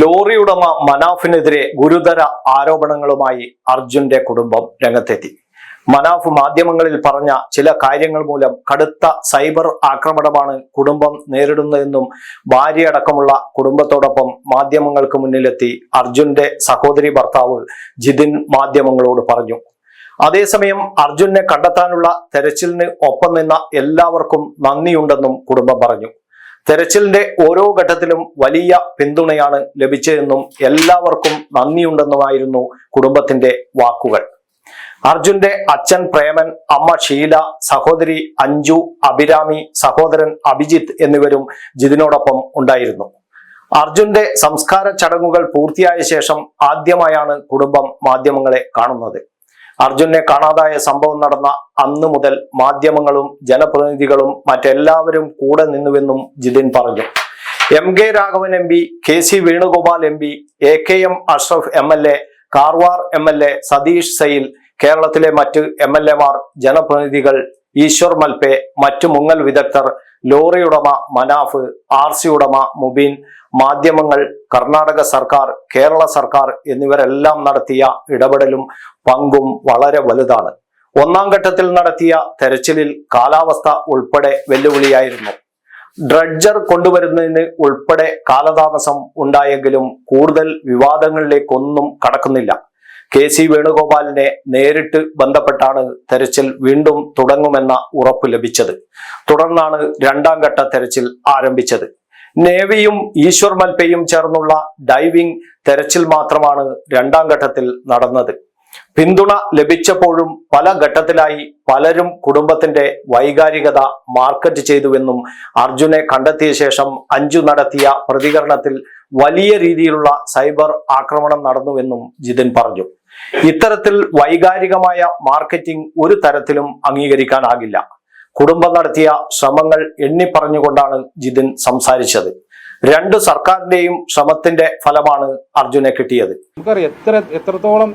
Lorry ഉടമ മനാഫിനെതിരെ ഗുരുതര ആരോപണങ്ങളുമായി അർജുന്റെ കുടുംബം രംഗത്തെത്തി. മനാഫ് മാധ്യമങ്ങളിൽ പറഞ്ഞ ചില കാര്യങ്ങൾ മൂലം കടുത്ത സൈബർ ആക്രമണമാണ് കുടുംബം നേരിടുന്നതെന്നും ഭാര്യയടക്കമുള്ള കുടുംബത്തോടൊപ്പം മാധ്യമങ്ങൾക്ക് മുന്നിലെത്തി അർജുന്റെ സഹോദരി ഭർത്താവ് ജിതിൻ മാധ്യമങ്ങളോട് പറഞ്ഞു. അതേസമയം അർജുനെ കണ്ടെത്താനുള്ള തെരച്ചിലിന് ഒപ്പം നിന്ന എല്ലാവർക്കും നന്ദിയുണ്ടെന്നും കുടുംബം പറഞ്ഞു. തെരച്ചിലിന്റെ ഓരോ ഘട്ടത്തിലും വലിയ പിന്തുണയാണ് ലഭിച്ചതെന്നും എല്ലാവർക്കും നന്ദിയുണ്ടെന്നുമായിരുന്നു കുടുംബത്തിന്റെ വാക്കുകൾ. അർജുന്റെ അച്ഛൻ പ്രേമൻ അമ്മ ഷീല സഹോദരി അഞ്ജു അഭിരാമി സഹോദരൻ അഭിജിത്ത് എന്നിവരും ജിതിനോടൊപ്പം ഉണ്ടായിരുന്നു. അർജുന്റെ സംസ്കാര ചടങ്ങുകൾ പൂർത്തിയായ ശേഷം ആദ്യമായാണ് കുടുംബം മാധ്യമങ്ങളെ കാണുന്നത്. അർജുനെ കാണാതായ സംഭവം നടന്ന അന്നു മുതൽ മാധ്യമങ്ങളും ജനപ്രതിനിധികളും മറ്റെല്ലാവരും കൂടെ നിന്നുവെന്നും ജിതിൻ പറഞ്ഞു. M K Raghavan M P K C Venugopal M P A K M Ashraf M L A Karwar M L A Satish Sail കേരളത്തിലെ മറ്റ് എം എൽ എമാർ ജനപ്രതിനിധികൾ ഈശ്വർ മൽപേ മറ്റു മുങ്ങൽ വിദഗ്ധർ ലോറി ഉടമ മനാഫ് ആർ സി ഉടമ മുബീൻ മാധ്യമങ്ങൾ കർണാടക സർക്കാർ കേരള സർക്കാർ എന്നിവരെല്ലാം നടത്തിയ ഇടപെടലും പങ്കും വളരെ വലുതാണ്. ഒന്നാം ഘട്ടത്തിൽ നടത്തിയ തെരച്ചിലിൽ കാലാവസ്ഥ ഉൾപ്പെടെ വെല്ലുവിളിയായിരുന്നു. ഡ്രഡ്ജർ കൊണ്ടുവരുന്നതിന് ഉൾപ്പെടെ കാലതാമസം ഉണ്ടായെങ്കിലും കൂടുതൽ വിവാദങ്ങളിലേക്കൊന്നും കടക്കുന്നില്ല. കെ സി വേണുഗോപാലിനെ നേരിട്ട് ബന്ധപ്പെട്ടാണ് തെരച്ചിൽ വീണ്ടും തുടങ്ങുമെന്ന ഉറപ്പ് ലഭിച്ചത്. തുടർന്നാണ് രണ്ടാം ഘട്ട തെരച്ചിൽ ആരംഭിച്ചത്. നേവിയും ഈശ്വർ മൽപ്പയും ചേർന്നുള്ള ഡൈവിംഗ് തെരച്ചിൽ മാത്രമാണ് രണ്ടാം ഘട്ടത്തിൽ നടന്നത്. പിന്തുണ ലഭിച്ചപ്പോഴും പല ഘട്ടത്തിലായി പലരും കുടുംബത്തിന്റെ വൈകാരികത മാർക്കറ്റ് ചെയ്തുവെന്നും അർജുനെ കണ്ടെത്തിയ ശേഷം അഞ്ചു നടത്തിയ പ്രതികരണത്തിൽ വലിയ രീതിയിലുള്ള സൈബർ ആക്രമണം നടന്നുവെന്നും ജിതിൻ പറഞ്ഞു. ഇത്തരത്തിൽ വൈകാരികമായ മാർക്കറ്റിംഗ് ഒരു തരത്തിലും അംഗീകരിക്കാനാകില്ല. കുടുംബം നടത്തിയ ശ്രമങ്ങൾ എണ്ണി പറഞ്ഞുകൊണ്ടാണ് ജിതിൻ സംസാരിച്ചത്. രണ്ട് സർക്കാരിന്റെയും ശ്രമത്തിന്റെ ഫലമാണ് അർജുനെ കിട്ടിയത്. നമുക്കറിയാം എത്ര എത്രത്തോളം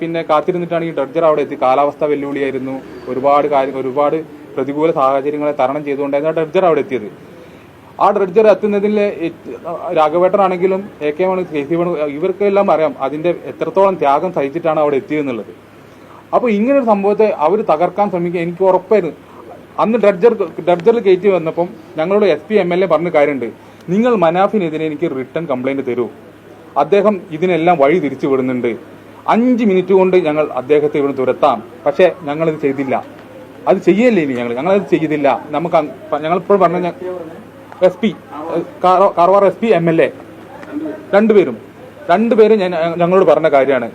പിന്നെ കാത്തിരുന്നിട്ടാണ് ഈ ഡ്രഡ്ജർ അവിടെ എത്തി. കാലാവസ്ഥ വെല്ലുവിളിയായിരുന്നു. ഒരുപാട് കാര്യം ഒരുപാട് പ്രതികൂല സാഹചര്യങ്ങളെ തരണം ചെയ്തുകൊണ്ടായിരുന്നു ആ ഡ്രഡ്ജർ അവിടെ എത്തിയത്. ആ ഡ്രഡ്ജർ എത്തുന്നതിൽ രാഘവേട്ടനാണെങ്കിലും A K Mani K C Venu ഇവർക്കെല്ലാം അറിയാം അതിന്റെ എത്രത്തോളം ത്യാഗം സഹിച്ചിട്ടാണ് അവിടെ എത്തിയെന്നുള്ളത് അപ്പോൾ ഇങ്ങനൊരു സംഭവത്തെ അവർ തകർക്കാൻ ശ്രമിക്കുക. എനിക്ക് ഉറപ്പായിരുന്നു. അന്ന് ഡ്രഡ്ജർ ഡ്രഡ്ജറിൽ കയറ്റി വന്നപ്പം ഞങ്ങളോട് S P M L A പറഞ്ഞ കാര്യമുണ്ട്. നിങ്ങൾ മനാഫിനെതിരെ എനിക്ക് റിട്ടേൺ കംപ്ലൈന്റ് തരൂ. അദ്ദേഹം ഇതിനെല്ലാം വഴി തിരിച്ചു വിടുന്നുണ്ട് അഞ്ച് മിനിറ്റ് കൊണ്ട് ഞങ്ങൾ അദ്ദേഹത്തെ ഇവിടെ തുരത്താം. പക്ഷേ ഞങ്ങളത് ചെയ്തില്ല. അത് ചെയ്യല്ലേ ഇനി ഞങ്ങൾ? ഞങ്ങളത് ചെയ്തില്ല. നമുക്ക് ഞങ്ങളിപ്പോൾ ഞങ്ങൾ പറഞ്ഞ S P Karwar S P M L A. രണ്ടുപേരും. രണ്ടുപേരും ഞങ്ങളോട് പറഞ്ഞ കാര്യമാണ്.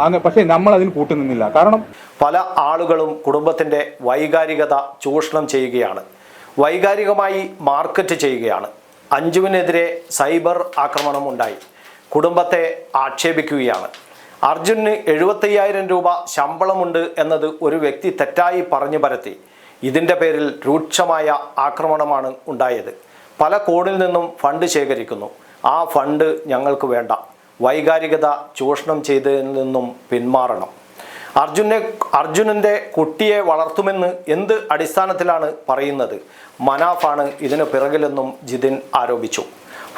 അങ്ങനെ പക്ഷേ നമ്മൾ അതിന് കൂട്ടുനിന്നില്ല കാരണം പല ആളുകളും കുടുംബത്തിന്റെ വൈകാരികത ചൂഷണം ചെയ്യുകയാണ്. വൈകാരികമായി മാർക്കറ്റ് ചെയ്യുകയാണ്. അഞ്ജുവിനെതിരെ സൈബർ ആക്രമണം ഉണ്ടായി. കുടുംബത്തെ ആക്ഷേപിക്കുകയാണ്. അർജുന് എഴുപത്തയ്യായിരം രൂപ ശമ്പളമുണ്ട് എന്നത് ഒരു വ്യക്തി തെറ്റായി പറഞ്ഞു പരത്തി. ഇതിന്റെ പേരിൽ രൂക്ഷമായ ആക്രമണമാണ് ഉണ്ടായത്. പല കോണിൽ നിന്നും ഫണ്ട് ശേഖരിക്കുന്നു. ആ ഫണ്ട് ഞങ്ങൾക്ക് വേണ്ട. വൈകാരികത ചൂഷണം ചെയ്തതിൽ നിന്നും പിന്മാറണം. അർജുനെ അർജുനന്റെ കുട്ടിയെ വളർത്തുമെന്ന് എന്ത് അടിസ്ഥാനത്തിലാണ് പറയുന്നത്? മനാഫാണ് ഇതിന് പിറകിലെന്നും ജിതിൻ ആരോപിച്ചു.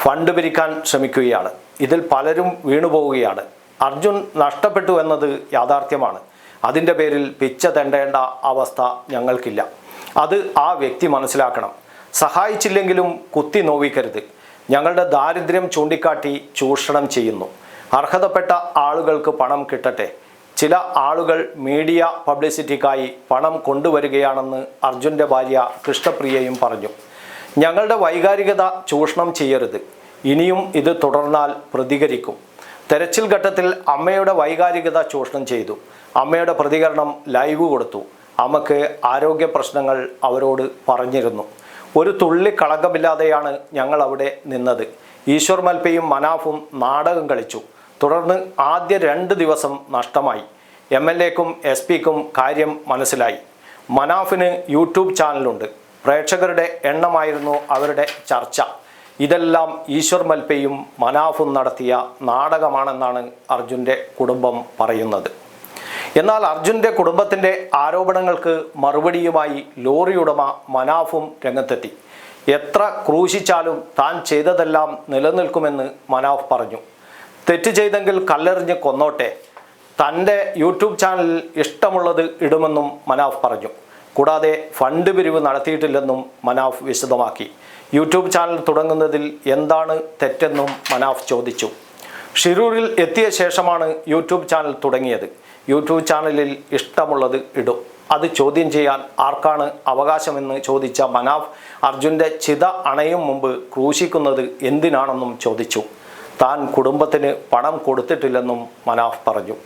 ഫണ്ട് പിരിക്കാൻ ശ്രമിക്കുകയാണ്. ഇതിൽ പലരും വീണുപോവുകയാണ്. അർജുൻ നഷ്ടപ്പെട്ടു എന്നത് യാഥാർത്ഥ്യമാണ്. അതിന്റെ പേരിൽ പിച്ച തെണ്ടേണ്ട അവസ്ഥ ഞങ്ങൾക്കില്ല. അത് ആ വ്യക്തി മനസ്സിലാക്കണം. സഹായിച്ചില്ലെങ്കിലും കുത്തി നോവിക്കരുത്. ഞങ്ങളുടെ ദാരിദ്ര്യം ചൂണ്ടിക്കാട്ടി ചൂഷണം ചെയ്യുന്നു. അർഹതപ്പെട്ട ആളുകൾക്ക് പണം കിട്ടട്ടെ. ചില ആളുകൾ മീഡിയ പബ്ലിസിറ്റിക്കായി പണം കൊണ്ടുവരികയാണെന്ന് അർജുന്റെ ഭാര്യ കൃഷ്ണപ്രിയയും പറഞ്ഞു. ഞങ്ങളുടെ വൈകാരികത ചൂഷണം ചെയ്യരുത്. ഇനിയും ഇത് തുടർന്നാൽ പ്രതികരിക്കും. തെരച്ചിൽ ഘട്ടത്തിൽ അമ്മയുടെ വൈകാരികത ചൂഷണം ചെയ്തു. അമ്മയുടെ പ്രതികരണം ലൈവ് കൊടുത്തു. അമ്മയ്ക്ക് ആരോഗ്യ പ്രശ്നങ്ങൾ അവരോട് പറഞ്ഞിരുന്നു. ഒരു തുള്ളി കളങ്കമില്ലാതെയാണ് ഞങ്ങൾ അവിടെ നിന്നത്. ഈശ്വർ മൽപ്പയും മനാഫും നാടകം കളിച്ചു. തുടർന്ന് ആദ്യ രണ്ട് ദിവസം നഷ്ടമായി. എം എൽ എക്കും എസ് പിക്കും കാര്യം മനസ്സിലായി. മനാഫിന് യൂട്യൂബ് ചാനലുണ്ട്. പ്രേക്ഷകരുടെ എണ്ണമായിരുന്നു അവരുടെ ചർച്ച. ഇതെല്ലാം ഈശ്വർ മൽപ്പയും മനാഫും നടത്തിയ നാടകമാണെന്നാണ് അർജുന്റെ കുടുംബം പറയുന്നത്. എന്നാൽ അർജുന്റെ കുടുംബത്തിന്റെ ആരോപണങ്ങൾക്ക് മറുപടിയുമായി ലോറി ഉടമ മനാഫും രംഗത്തെത്തി. എത്ര ക്രൂശിച്ചാലും താൻ ചെയ്തതെല്ലാം നിലനിൽക്കുമെന്ന് മനാഫ് പറഞ്ഞു. തെറ്റ് ചെയ്തെങ്കിൽ കല്ലെറിഞ്ഞ് കൊന്നോട്ടെ. തന്റെ യൂട്യൂബ് ചാനലിൽ ഇഷ്ടമുള്ളത് ഇടുമെന്നും മനാഫ് പറഞ്ഞു. കൂടാതെ ഫണ്ട് പിരിവ് നടത്തിയിട്ടില്ലെന്നും മനാഫ് വിശദമാക്കി. യൂട്യൂബ് ചാനൽ തുടങ്ങുന്നതിൽ എന്താണ് തെറ്റെന്നും മനാഫ് ചോദിച്ചു. ഷിരൂരിൽ എത്തിയ ശേഷമാണ് യൂട്യൂബ് ചാനൽ തുടങ്ങിയത്. യൂട്യൂബ് ചാനലിൽ ഇഷ്ടമുള്ളത് ഇടും. അത് ചോദ്യം ചെയ്യാൻ ആർക്കാണ് അവകാശമെന്ന് ചോദിച്ച മനാഫ് അർജുന്റെ ചിത അണയും മുമ്പ് ക്രൂശിക്കുന്നത് എന്തിനാണെന്നും ചോദിച്ചു. താൻ കുടുംബത്തിന് പണം കൊടുത്തിട്ടില്ലെന്നും മനാഫ് പറഞ്ഞു.